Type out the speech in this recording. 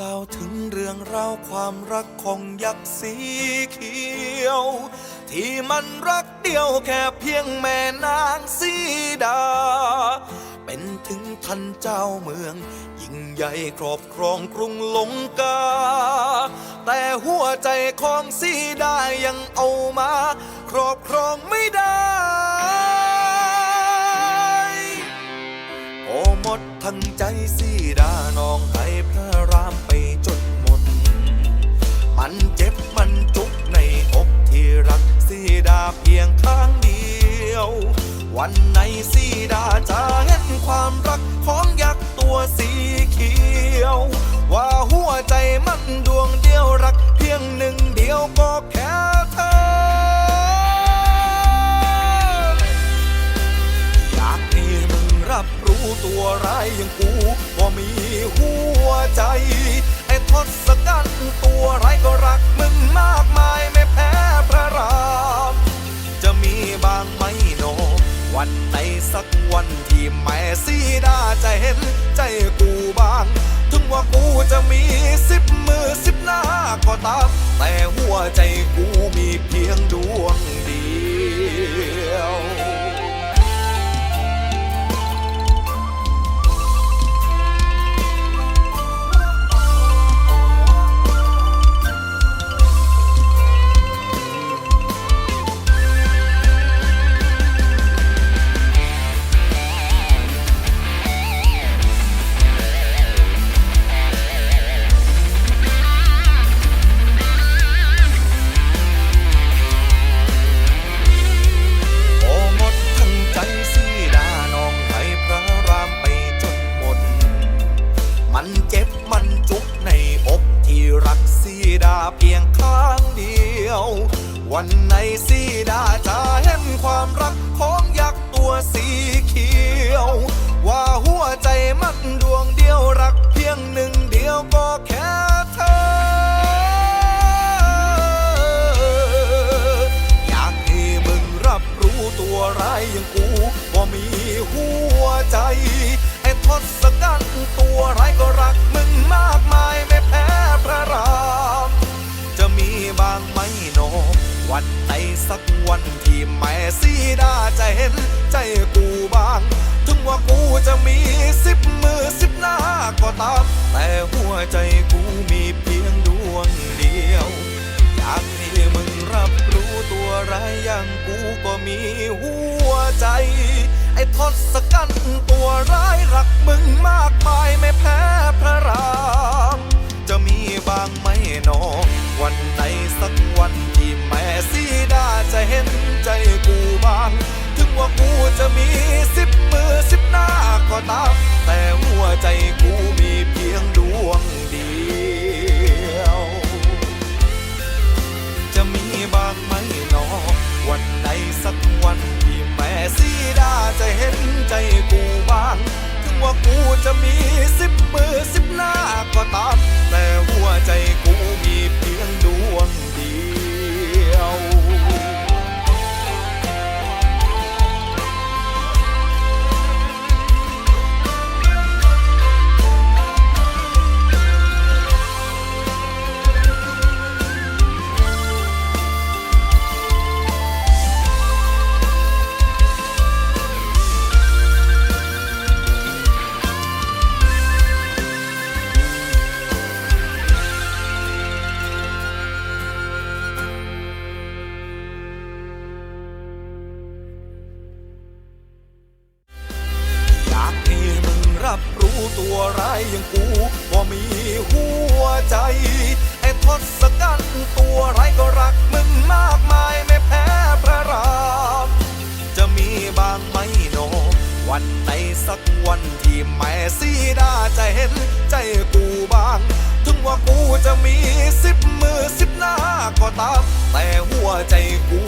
กล่าวถึงเรื่องราวความรักของยักษ์สีเขียว ที่มันรักเดียวแค่เพียงแม่นางสีดา เป็นถึงท่านเจ้าเมือง ยิ่งใหญ่ครอบครองกรุงลงกา แต่หัวใจของสีดายังเอามา ครอบครองไม่ได้โอหมดทั้งใจสีดาน้องให้พระราม ห็นใจกูบ้าง ถึงว่ากูจะมีสิบมือสิบหน้าก็ตาม แต่หัวใจกูมีเพียงดวง วันไหนสีดาจะเห็นความรักของยักษ์ตัวสีเขียว ว่าหัวใจมันดวงเดียวรักเพียงหนึ่งเดียวก็แค่เธอ อยากให้มึงรับรู้ตัวร้ายอย่างกูว่ามีหัวใจ ไอ้ทศกัณฐ์ตัวร้ายก็รัก บางไหมโน วันไหนสักวันที่แม่สีดาจะเห็นใจกูบ้าง ถึงว่ากูจะมีสิบมือสิบหน้าก็ตาม แต่หัวใจกูมีเพียงดวงเดียว อยากให้มึงรับรู้ตัวร้ายอย่างกูก็มีหัวใจ ไอ้ทศกัณฐ์ตัวร้ายรักมึงมากมายไม่แพ้พระรา มีสิบมือสิบหน้าก็ตามแต่หัวใจกูมีเพียงดวงเดียว จะมีบางไหมหนอ วันไหนสักวันที่แม่สีดาจะเห็นใจกูบ้าง ถึงว่ากูจะมีสิบมือสิบหน้าก็ตามแต่หัวใจกูมีเพียง อย่างกูว่มีหัวใจ ไอ้ทศกัณฐ์ตัวไรก็รักมึงมากมายไม่แพ้พระราม จะมีบางไหมโน วันไหนสักวันที่แม่สีดาจะเห็นใจกูบ้าง ถึงว่ากูจะมีสิบมือสิบหน้าก็ตาม แต่หัวใจกู